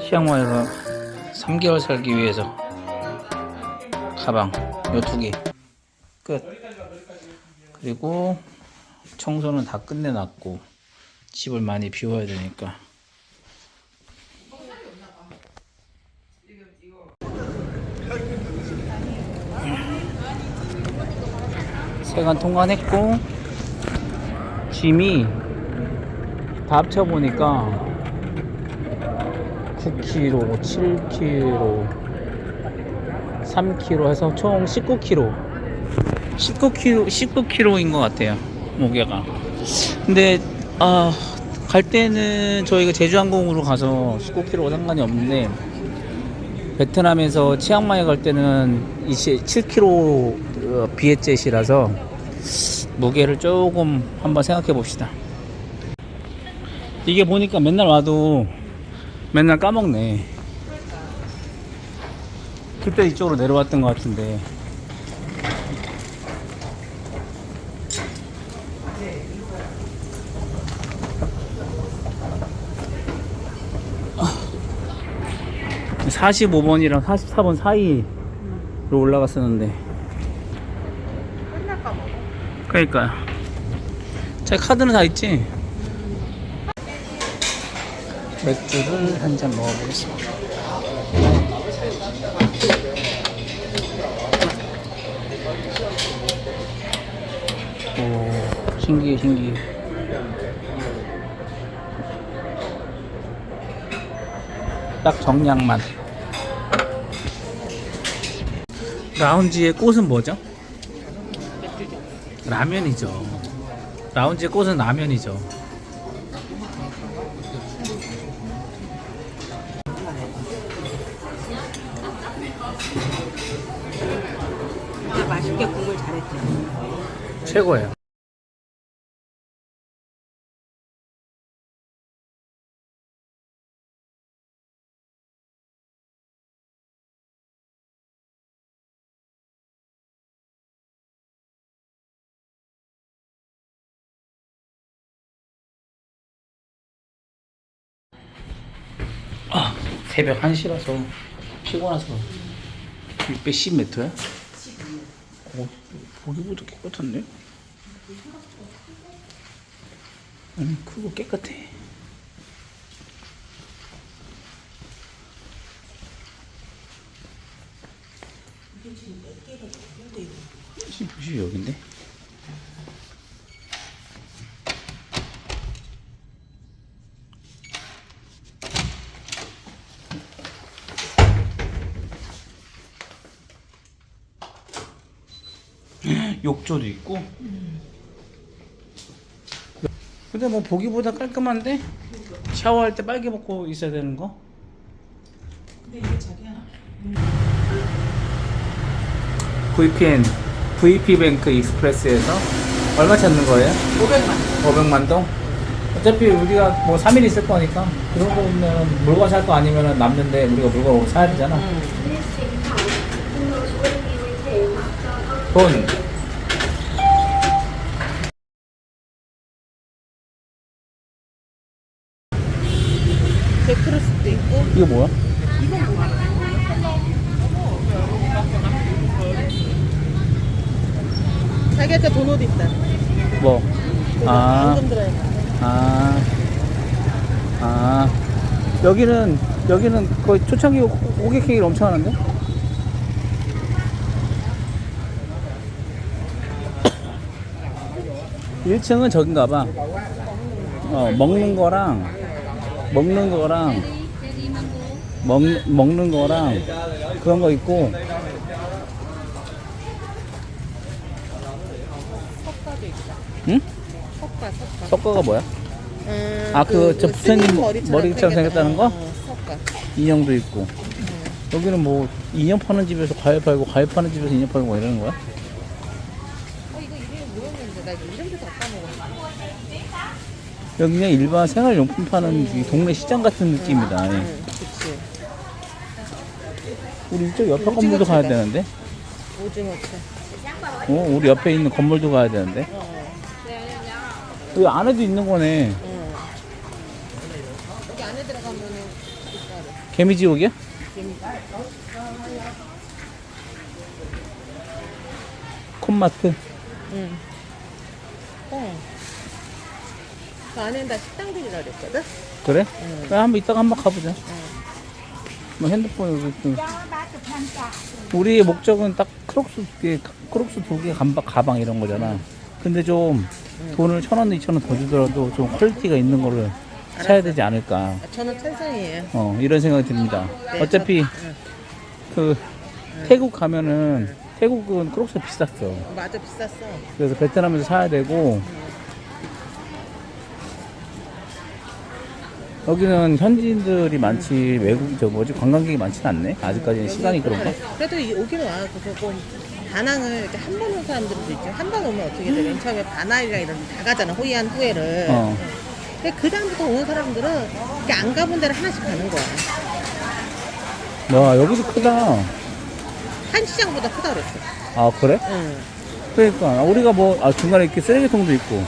치앙마이가 3개월 살기 위해서 가방 요 두 개 끝. 그리고 청소는 다 끝내놨고 집을 많이 비워야 되니까 세관 통관했고 짐이 다 합쳐보니까 9kg, 7kg, 3kg 해서 총 19kg. 19kg, 19kg인 것 같아요. 무게가. 근데, 아, 갈 때는 저희가 제주항공으로 가서 19kg 상관이 없는데, 베트남에서 치앙마이 갈 때는 7kg 어, 비엣젯이라서 무게를 조금 한번 생각해 봅시다. 이게 보니까 맨날 와도 맨날 까먹네. 그때 이쪽으로 내려왔던 것 같은데. 아. 45번이랑 44번 사이로 올라갔었는데. 그러니까요. 제 카드는 다 있지? 맥주를 한 잔 먹어보겠습니다. 오, 신기해, 신기해. 딱 정량만. 라운지의 꽃은 뭐죠? 라면이죠. 라운지의 꽃은 라면이죠. 맛있게 국물 잘했죠. 최고예요. 아, 새벽 1시라서 피곤해서 610m야? 어, 보기보다 깨끗한데? 아니, 크고 깨끗해. 지금 보시 여긴데? 욕조도 있고. 근데 뭐 보기보다 깔끔한데? 샤워할 때 빨개 벗고 있어야 되는 거? 근데 이게 자기야. VPN, VP뱅크 익스프레스에서 얼마 찾는 거예요? 500만. 500만 동? 어차피 우리가 뭐 3일 있을 거니까 그 정도면 물건 살 거 아니면 남는데 우리가 물건 사야 되잖아. 돈. 제크루스도 있고. 이거 뭐야? 자기가 저 도넛 있다. 뭐? 아, 아, 아. 여기는, 여기는 거의 초창기 고객 케이크를 엄청 하는데? 일층은 저긴가 봐. 어, 먹는 거랑, 먹는 거랑, 먹, 먹는 거랑, 그런 거 있고, 석가도 있다. 응? 석가, 석가. 석가가 뭐야? 음, 아, 그, 저 부처님 머리처럼 생겼다는 거? 어, 석가. 인형도 있고 여기는 뭐 인형 파는 집에서 과일 팔고 과일 파는 집에서 인형 팔고 뭐 이러는 거야? 여기 그냥 일반 생활용품 파는 이 동네 시장 같은 느낌이다. 예. 우리 이쪽 옆에 오징어 건물도 가야 집에. 되는데. 오징어 어, 우리 옆에 있는 건물도 가야 되는데. 어. 여기 안에도 있는 거네. 응. 여기 안에 들어가면 개미지옥이야? 콘마트. 응. 어. 그 안에 다 식당들이라 그랬거든? 그래? 응. 그래, 한번 이따가 한번 가보자. 응. 뭐 핸드폰 여기 또. 우리의 목적은 딱 크록스 두 개, 크록스 두 개 가방, 가방 이런 거잖아. 근데 좀 돈을 천 원, 이천 원 더 주더라도 좀 퀄리티가 있는 거를 사야 되지 않을까. 아, 저는 찬성이에요. 어, 이런 생각이 듭니다. 네, 어차피 저- 응. 그 태국 가면은 태국은 크록스 비쌌어. 맞아, 비쌌어. 그래서 베트남에서 사야 되고 여기는 현지인들이 많지 외국 저 뭐지 관광객이 많지는 않네. 아직까지는 시간이 그런가? 그래도 이- 오기는 와요. 그 조금 다낭을 이렇게 한 번 온 사람들도 있죠. 한 번 오면 어떻게 돼? 맨 처음에 바나이랑 이런 데 다 가잖아. 호이안 후에를. 어. 근데 그 다음부터 오는 사람들은 이렇게 안 가본 데를 하나씩 가는 거야. 와 여기도 크다. 한 시장보다 크다 그랬어. 아 그래? 응. 그러니까 우리가 뭐 아, 중간에 이렇게 쓰레기통도 있고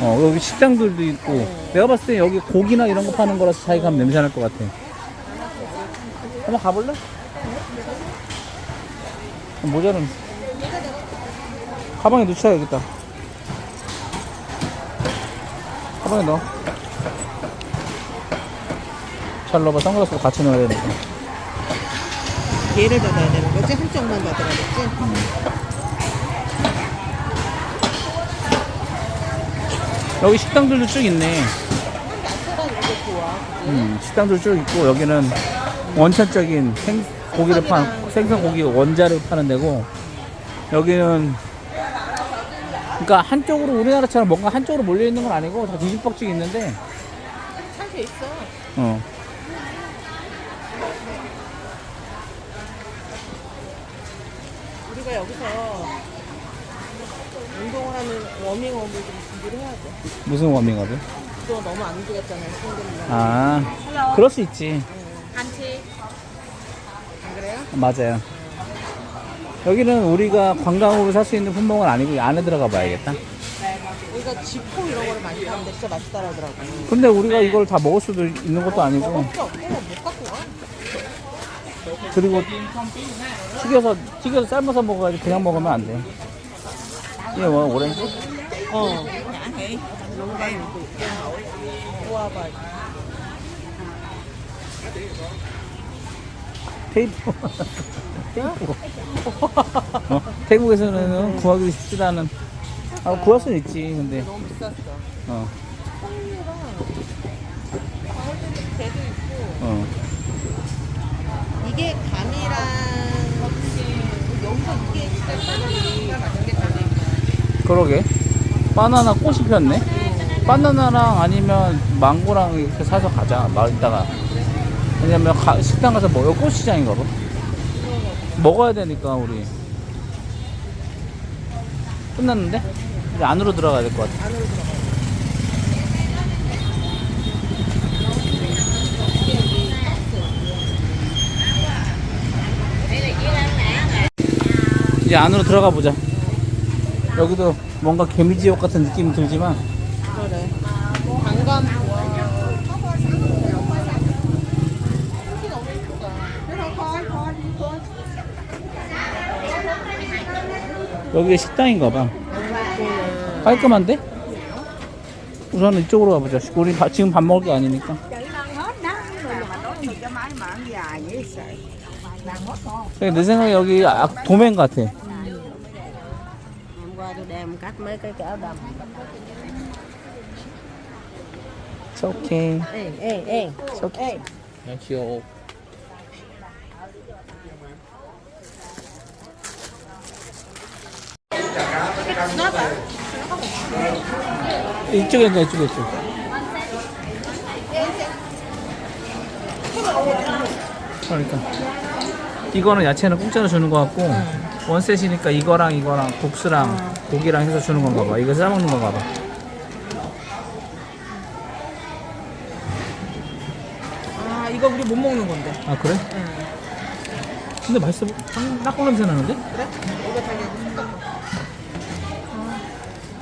어 여기 식당들도 있고 내가 봤을 때 여기 고기나 이런 거 파는 거라서 자기가 하면 냄새 날 것 같아. 한번 가볼래? 모자는 가방에 넣쳐야겠다. 가방에 넣어. 잘 넣어봐. 선글라스도 같이 넣어야 되니까. 얘를 닫아야 되는 거지? 한쪽만 닫아야겠지? 여기 식당들도 쭉 있네. 음, 식당들 쭉 있고 여기는 원천적인 생 고기를 파 생선 고기 원자를 파는 데고 여기는 그러니까 한쪽으로 우리나라처럼 뭔가 한쪽으로 몰려 있는 건 아니고 다 뒤집박죽 있는데 살수 있어. 어 우리가 여기서 운동을 하는 워밍업을 좀 준비를 해야 돼. 무슨 워밍업을? 또 너무 안 되겠잖아요, 친구들이랑. 아 그럴 수 있지 한치. 안 그래요? 맞아요 여기는 우리가 관광으로 살 수 있는 품목은 아니고 이 안에 들어가 봐야겠다 우리가 지포 이런 거를 많이 사는데 진짜 맛있다 하더라고. 근데 우리가 이걸 다 먹을 수도 있는 것도 아니고 먹을 게 없고 못 갖고 가. 그리고 튀겨서 튀겨서 삶아서 먹어야지 그냥 먹으면 안 돼. 이게 뭐 오렌지? 어. 모아봐. 테이프. 테이프. 어? 태국에서는 구하기 쉽지도 않은. 아 구할 수는 있지 근데. 너무 비쌌어. 어. 콩류랑 있고 어. 이게 감이랑 여기서 이게 진짜 사람이 맞는 게 감이. 그러게. 바나나 꽃이 폈네. 바나나랑 아니면 망고랑 이렇게 사서 가자. 마을 있다가. 왜냐면 가- 식당 가서 먹어 꽃시장인가 봐. 먹어야 되니까 우리. 끝났는데? 이제 안으로 들어가야 될 것 같아. 이제 안으로 들어가 보자. 여기도 뭔가 개미지옥 같은 느낌이 들지만 그래. 좋아. 여기가 식당인가 봐. 깔끔한데? 우선 이쪽으로 가보자. 우리 바- 지금 밥 먹을 게 아니니까. 내 생각에 여기 아- 도맨 같아. Đem cắt mấy cái kéo đầm It's okay. 엥, 엥, 엥. It's okay. 야, 귀여워. 나봐. 이쪽에 있네, 이쪽에 있어. 그러니까. 이거는 야채는 공짜로 주는 거 같고, 원셋이니까 이거랑 이거랑 국수랑 고기랑 해서 주는 건가 봐. 이거 싸먹는 건가 봐. 아, 이거 우리 못 먹는 건데. 아, 그래? 응. 근데 맛있어. 낙골 냄새 나는데? 그래? 이거 자기 섞어.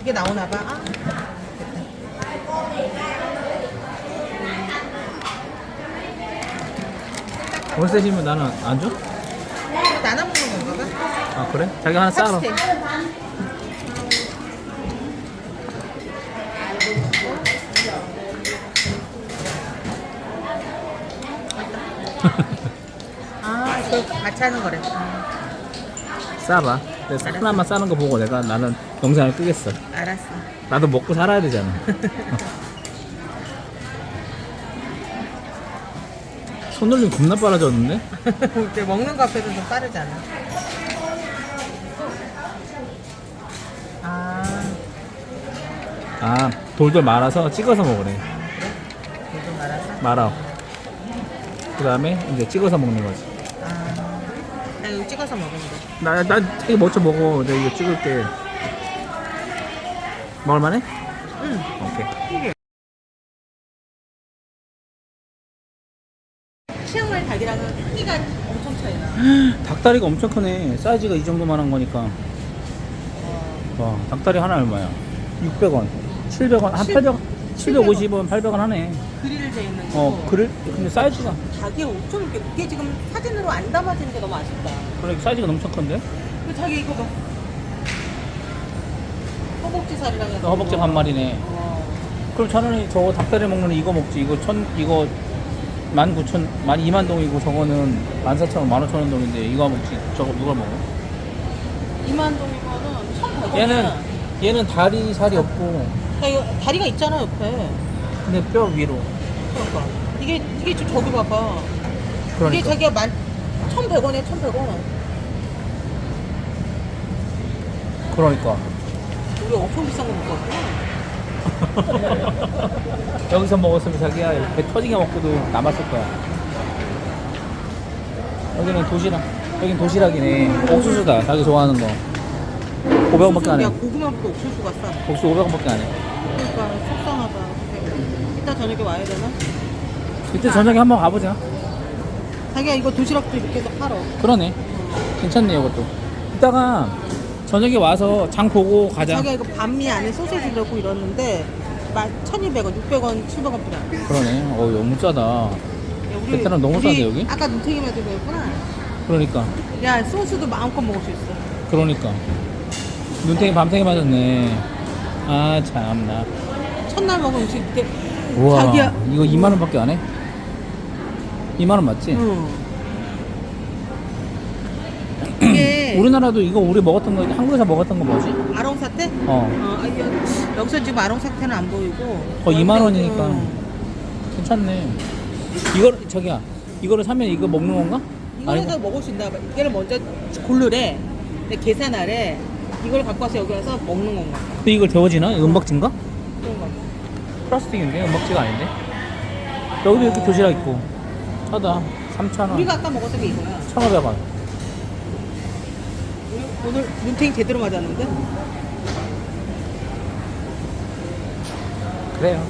이게 나오나 봐. 아. 원셋이면 나는 안 줘? 아 그래? 자기 하나. 아, 이거 같이 하는 거래. 싸봐 그래서 하나만 싸는 거 보고 내가 나는 영상을 끄겠어 알았어. 나도 먹고 살아야 되잖아 손놀림 겁나 빨라졌는데? 먹는 거 앞에서 좀 빠르잖아. 아, 아 돌돌 말아서 찍어서 먹으래. 이거 말아서. 말아 그 다음에 이제 찍어서 먹는 거지. 아, 나 이거 찍어서 먹으면 돼. 나, 나 되게 먼저 먹어. 내가 이거 찍을게. 먹을만해? 응. 오케이. 치앙마이 닭이랑은 크기가 엄청 차이나. 닭다리가 엄청 크네. 사이즈가 이 정도만 한 거니까. 와 닭다리 하나 얼마야? 600원 700원 한 칠- 800원 750원 800원 하네 그릴 돼 있는 거. 어 그래? 근데 사이즈가 닭이 엄청 이렇게 이게 지금 사진으로 안 담아지는 게 너무 아쉽다. 그래 사이즈가 엄청 큰데? 그 자기 이거 봐. 허벅지 살이랑 해서. 허벅지 한 마리네 어. 그럼 차라리 저거 닭다리 먹는 애 이거 먹지 이거 천 이거 19,000만 2만 동이고 저거는 14,000원 15,000원 동인데 이거 먹지 저거 누가 먹어? 이만 동이면은 1,100원. 얘는 얘는 다리 살이 없고 이거 다리가 있잖아 옆에. 근데 뼈 위로 그러니까 이게 이게 저- 저기 봐봐. 이게 그러니까 자기가 만 1,100원에 1,100원. 그러니까 우리 엄청 비싼 거 먹고 왔구나. 여기서 먹었으면 자기야 배 터지게 먹고도 남았을 거야 여기는 도시락 여긴 도시락이네 옥수수다 자기 좋아하는 거 500원밖에 야 안해 고구마부터 옥수수가 싸. 옥수수 500원밖에 안 해 그러니까 속상하다. 이따 저녁에 와야 되나? 이때 저녁에 한번 가보자 자기야 이거 도시락도 이렇게 해서 팔어. 그러네 괜찮네 이것도 이따가 저녁에 와서 장 보고 가자 자기가 이거 반미 안에 소세지 넣고 이러는데 1,200원, 600원, 700원 뿐이야. 그러네 어 너무 싸다 베트남 너무 싸네, 여기? 아까 눈탱이만 들고 했구나. 그러니까 야 소스도 마음껏 먹을 수 있어. 그러니까 눈탱이 밤탱이 맞았네 아 참나 첫날 먹은 음식 이렇게 우와 자기야. 이거 2만 원밖에 안 해? 2만 원 맞지? 응. 이게 우리나라도 이거 우리 먹었던 거 한국에서 먹었던 거 뭐지? 아롱사태? 어 어, 아, 여- 여기서 지금 아롱사태는 안 보이고. 거 2만 원이니까 응. 괜찮네 이걸 저기야 이거를 사면 이거 먹는 건가? 이거에서 먹을 수 있나 봐. 이거를 먼저 고르래. 근데 계산하래. 이걸 갖고 와서 여기 와서 먹는 건가? 근데 이걸 데워지나? 은박지인가? 그런 거. 플라스틱인데 은박지가 아닌데 여기도 이렇게 도시락 있고 하다 3,000원 우리가 아까 먹었던 게 이거야. 1,500원 우리 오늘 눈탱이 제대로 맞았는데? 그래요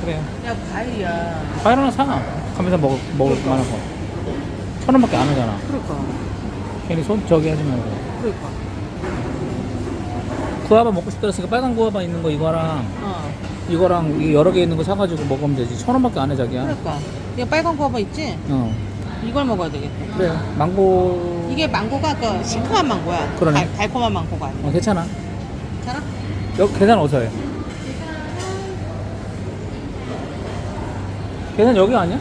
그래요 야, 과일이야. 과일 하나 사 가면서 먹을, 먹을 만한 거 천 원밖에 안 하잖아 그러니까. 괜히 손 저기 하지 말고 그러니까. 구아바 먹고 싶다 했으니까 빨간 구아바 있는 거 이거랑 어. 이거랑 이 여러 개 있는 거 사가지고 먹으면 되지 천 원밖에 안 해 자기야 그러니까. 이거 빨간 구아바 있지? 어 이걸 먹어야 되겠다. 그래 망고 이게 망고가 그 시큼한 망고야. 그러네. 달, 달콤한 망고가 아니야. 어, 괜찮아 괜찮아? 여기 계산 어디서 해? 계산 여기 아니야?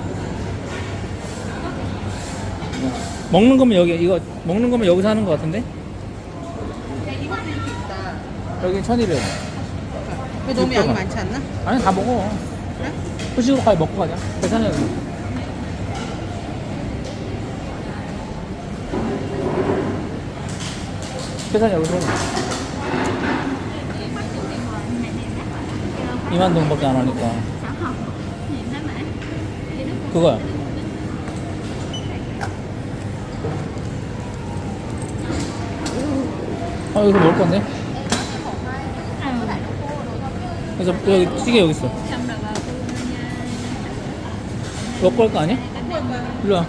먹는 거면 여기 이거 먹는 거면 여기서 하는 거 같은데? 여기 1200원 왜 너무 양이 육백원. 많지 않나? 아니 다 먹어. 그래? 후식으로 가야 먹고 가자 계산해 계산 여기서. 해 2만 동밖에 안 하니까. 그거야. 아 여기서 먹을 건데 그래서 여기 찌개 여기 있어 먹고 할 거 아니야? 일로 와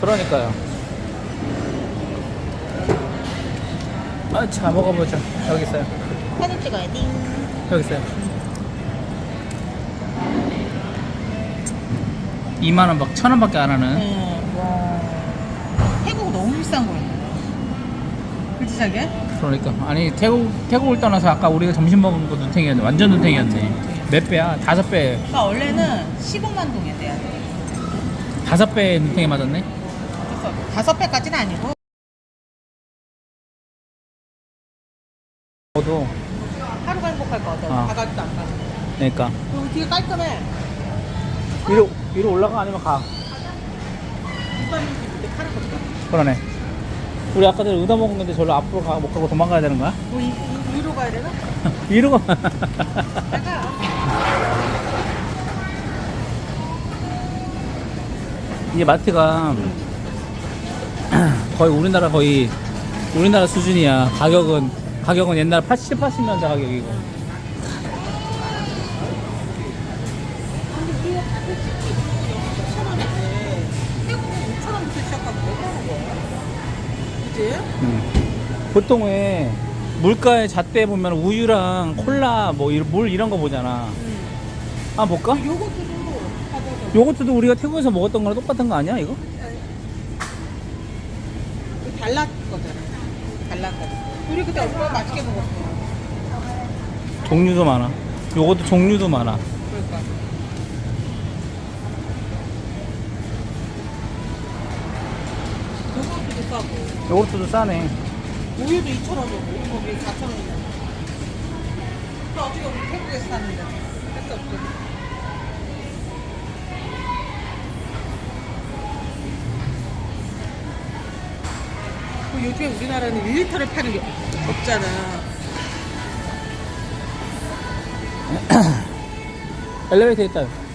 그러니까요 아 자 먹어보자 여기 있어요 사진 찍어야 띵. 여기 있어요. 2만 원 막, 천 원밖에 안 하는. 네. 와. 태국 너무 비싼 거예요. 그치 자기야? 그러니까 아니 태국 태국을 떠나서 아까 우리가 점심 먹은 거 눈탱이였네. 완전 눈탱이였네. 몇 배야? 다섯 배, 그러니까 원래는 15만 동에 돼야 돼. 다섯 배 눈탱이 맞았네. 그래서 다섯 배까지는 아니고 저도 하루가 행복할 것 같아. 아. 가가지도 안 가고. 그러니까 그리고 되게 깔끔해. 위로 위로 올라가 아니면 가. 이빨이 이렇게 파는 거죠. 그러네. 우리 아까 전에 의다 먹은 건데 저로 앞으로 가, 못 가고 도망가야 되는 거야? 뭐 이, 이, 위로 가야 되나? 위로 가. 이제 마트가 거의 우리나라 거의 우리나라 수준이야. 가격은 가격은 옛날 80, 80년대 가격이고. 보통 왜 물가의 잣대 보면 우유랑 콜라 뭐 물 이런 거 보잖아. 한번 볼까? 요것도 하고 요거트도 우리가 태국에서 먹었던 거랑 똑같은 거 아니야 이거? 달랐 거잖아. 달랐 거. 우리 그때 얼마나 맛있게 먹었어. 종류도 많아. 요것도 종류도 많아. 그러니까. 요것도 싸고. 요거트도 싸네. 우유도 2,000원이고, 거기 4,000원이잖아. 또 어떻게 우리 태국에서 사는데. 할수 없지. 그 요즘에 우리나라는 1리터를 파는 게 없잖아. 엘리베이터 있다.